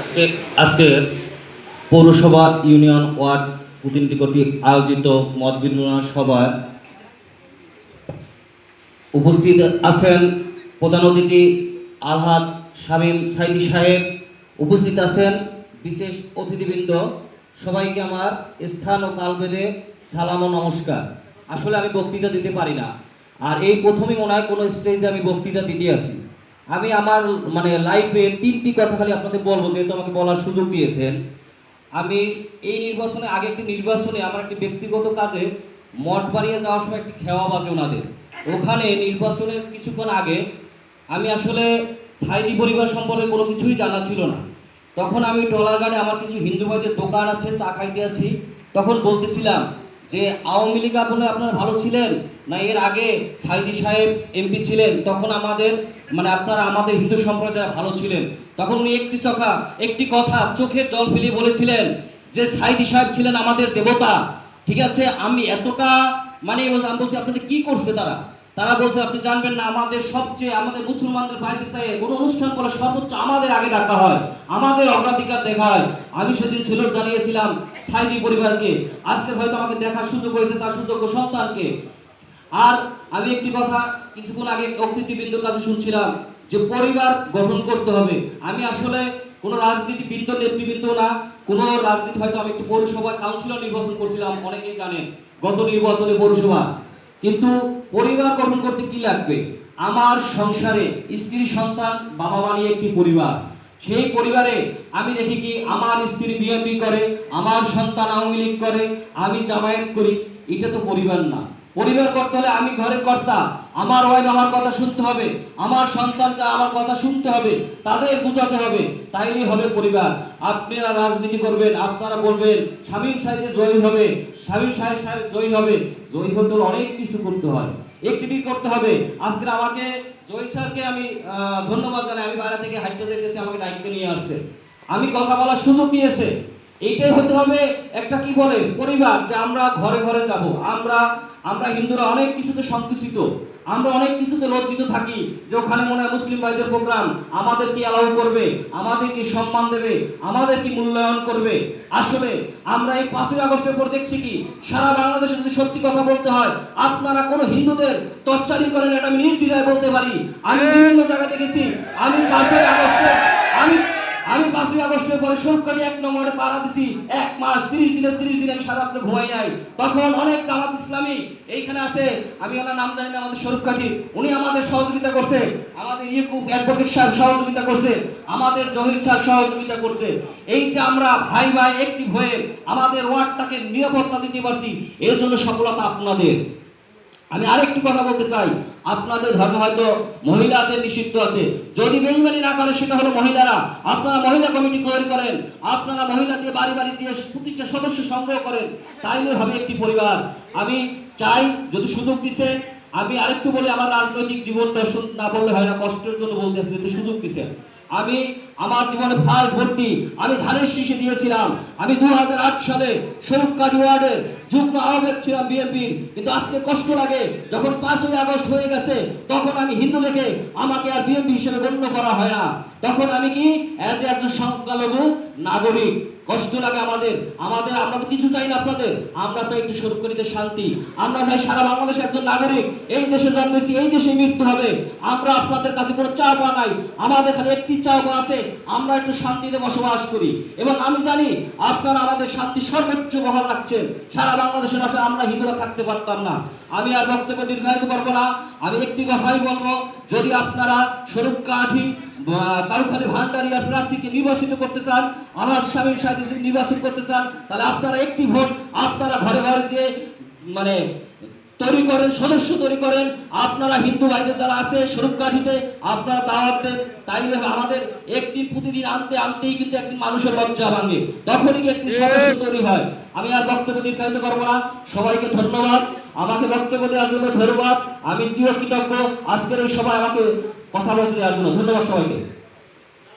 আজকে আজকে পৌরসভা ইউনিয়ন ওয়ার্ড প্রতিনিধি কর্তৃক আয়োজিত মত বিনিময় সভায় উপস্থিত আছেন প্রধান অতিথি আলহাদ শামীম সাইদি সাহেব। উপস্থিত আছেন বিশেষ অতিথিবৃন্দ। সবাইকে আমার স্থান ও কালবেদে সালাম ও নমস্কার। আসলে আমি বক্তৃতা দিতে পারি না। আর এই প্রথমে মনে হয় কোনো স্টেজে আমি বক্তৃতা দিতে আসি। আমি আমার মানে লাইফে তিনটি কথা খালি আপনাদের বলব, যেহেতু আমাকে বলার সুযোগ দিয়েছেন। আমি এই নির্বাচনে, আগে একটি নির্বাচনে আমার একটি ব্যক্তিগত কাজে মঠ বাড়িয়ে যাওয়ার সময় একটি খেওয়া বাজে ওনাদের। ওখানে নির্বাচনের কিছুক্ষণ আগে আমি আসলে ছাইদি পরিবার সম্পর্কে কোনো কিছুই জানা ছিল না। তখন আমি ট্রলার গাড়ে, আমার কিছু হিন্দু ভাইদের দোকান আছে, চা খাইতে আছি তখন বলতেছিলাম যে আওয়ামী লীগ আপনি আপনারা ভালো ছিলেন না এর আগে সাইদি সাহেব এমপি ছিলেন, তখন আমাদের মানে আপনারা আমাদের হিন্দু সম্প্রদায় ভালো ছিলেন। তখন উনি একটি চোখা একটি কথা চোখের জল ফেলিয়ে বলেছিলেন যে সাইদি সাহেব ছিলেন আমাদের দেবতা। ঠিক আছে? আমি এতটা মানে আমি বলছি, আপনাদের কি করছে তারা? তারা বলছে, আপনি জানবেন না, আমাদের সবচেয়ে, আমাদের মুসলমানদের বাইরে সাহেব কোনো অনুষ্ঠান করে সর্বোচ্চ আমাদের আগে ডাকা হয়, আমাদের অগ্রাধিকার দেখা হয়। আমি সেদিন ছিল জানিয়েছিলাম সাইদি পরিবারকে, আজকে হয়তো আমাকে দেখার সুযোগ হয়েছে, তার সুযোগ্য সন্তানকে। আর আমি একটি কথা কিছুক্ষণ আগে অতিথিবৃন্দর কাছে শুনছিলাম যে, পরিবার গঠন করতে হবে। আমি আসলে কোনো রাজনীতিবৃন্দ নেতৃবৃন্দ না, কোনো রাজনীতি হয়তো আমি একটু পৌরসভা কাউন্সিলর নির্বাচন করছিলাম, অনেকেই জানেন, গত নির্বাচনে পৌরসভা। কিন্তু পরিবার গঠন করতে কি লাগবে? আমার সংসারে স্ত্রী, সন্তান বাবা মা নিয়ে একটি পরিবার। সেই পরিবারে আমি দেখি কি আমার স্ত্রী বিএমপি করে, আমার সন্তান আওয়ামী লীগ করে, আমি জামায়াত করি। এটা তো পরিবার না। পরিবার করতে হলে আমি ঘরের কর্তা। আমার ওয়াইফ আমার কথা শুনতে হবে, আমার সন্তানকে আমার কথা শুনতে হবে, তাদের বুঝাতে হবে, তাইলেই হবে পরিবার। আপনারা রাজনীতি করবেন, আপনারা বলবেন, শামীম সাহেব জয়ী হবে, শামীম সাহেব সাহেব জয়ী হবে, জয়ী হতে অনেক কিছু করতে হয়। একটিভি করতে হবে। আজকে আমাকে জয়ী স্যারকে আমি ধন্যবাদ জানাই। আমি বাইরে থেকে হাইটে দেখতেছি, আমাকে দায়িত্ব নিয়ে আসছে। আমি কথা বলার সুযোগ দিয়েছে। এইটাই হতে হবে একটা কি বলে পরিবার যে আমরা ঘরে ঘরে যাব। আমরা আমরা হিন্দুরা অনেক কিছুতে সংকুচিত আমরা অনেক কিছুতে লজ্জিত থাকি যে ওখানে মনে হয় মুসলিম ভাইদের প্রোগ্রাম। আমাদের কি অ্যালাউ করবে? আমাদের কি সম্মান দেবে? আমাদের কি মূল্যায়ন করবে? আসলে আমরা এই পাঁচই আগস্টের পর দেখছি কি সারা বাংলাদেশে যদি সত্যি কথা বলতে হয় আপনারা কোনো হিন্দুদের তচ্চারি করেন এটা আমি নির্দ্বিধায় বলতে পারি। আমি বিভিন্ন জায়গায় দেখেছি। আমি পাঁচই আগস্টে আমি আমি পাঁচই আগস্টের পরে সরকারি এক নম্বরে পাড়া দিছি। এক মাস, তিরিশ দিনে তিরিশ দিনে সারা রাত্রে ঘুমাই নাই। তখন অনেক জামাত ইসলামী এইখানে আছে। আমি ওনার নাম জানি না, আমাদের স্বরূপ কাঠি উনি আমাদের সহযোগিতা করছে। আমাদের ইউকুব অ্যাডভোকেট সাহেব সহযোগিতা করছে। আমাদের জহির সাহেব সহযোগিতা করছে। এই যে আমরা ভাই ভাই একটি হয়ে আমাদের ওয়ার্ডটাকে নিরাপত্তা দিতে পারছি, এর জন্য সফলতা আপনাদের। আমি আরেকটু কথা বলতে চাই। আপনাদের ধর্ম হয়তো মহিলাদের নিষিদ্ধ আছে। যদি বেইমানি না করে, সেটা হলো মহিলারা। আপনারা মহিলা কমিটি তৈরি করেন। আপনারা মহিলাদের বাড়ি বাড়ি দিয়ে প্রতিষ্ঠা সদস্য সংগ্রহ করেন, তাইলে হবে একটি পরিবার। আমি চাই, যদি সুযোগ দিছে, আমি আরেকটু বলি, আমার রাজনৈতিক জীবনটা শুন- না বললে হয় না, কষ্টের জন্য বলতে যেহেতু সুযোগ দিছে। আমি আমার জীবনে ফাল ভর্তি, আমি ধানের শীষে দিয়েছিলাম। আমি দু হাজার আট সালে কাজী ওয়ার্ডের যুগ্ম আহ্বায়ক ছিলাম বিএনপির। কিন্তু আজকে কষ্ট লাগে, যখন পাঁচই আগস্ট হয়ে গেছে, তখন আমি হিন্দু দেখে আমাকে আর বিএনপি হিসেবে গণ্য করা হয় না। তখন আমি কি অ্যাজ একজন সংখ্যালঘু নাগরিক কষ্ট লাগে আমাদের। আমাদের, আমরা তো কিছু চাই না আপনাদের। আমরা চাই একটু স্বরূপকারীদের শান্তি। আমরা চাই সারা বাংলাদেশের একজন নাগরিক এই দেশে জন্মেছি, এই দেশে মৃত্যু হবে। আমরা আপনাদের কাছে কোনো চাওয়া নাই। আমাদের খালি একটি চাওয়া আছে, আমরা একটু শান্তিতে বসবাস করি। এবং আমি জানি আপনারা আমাদের শান্তি সর্বোচ্চ বহাল রাখছেন। সারা বাংলাদেশের আসে আমরা হিন্দুরা থাকতে পারতাম না। আমি আর বক্তব্য দীর্ঘায়িত করব না। আমি একটি কথাই বলব, যদি আপনারা স্বরূপ কাঠি কাউখালী ভান্ডারিয়া প্রার্থীকে নির্বাচিত করতে চান আমার স্বামীর সাথে নির্বাচিত করতে চান, তাহলে আপনারা একটি ভোট আপনারা ঘরে ঘরে যে মানে তৈরি করেন সদস্য তৈরি করেন। আপনারা হিন্দু ভাইদের যারা আছে স্বরূপ আপনারা দাওয়াত দেন। তাইলে আমাদের একদিন প্রতিদিন আনতে আনতেই কিন্তু একদিন মানুষের লজ্জা ভাঙে। তখনই একটি সদস্য তৈরি হয়। আমি আর বক্তব্য দীর্ঘায়িত করব না। সবাইকে ধন্যবাদ। আমাকে বক্তব্য দেওয়ার জন্য ধন্যবাদ। আমি চিরকৃতজ্ঞ। আজকের এই সভায় আমাকে কথা বলতে দেওয়ার জন্য ধন্যবাদ সবাইকে।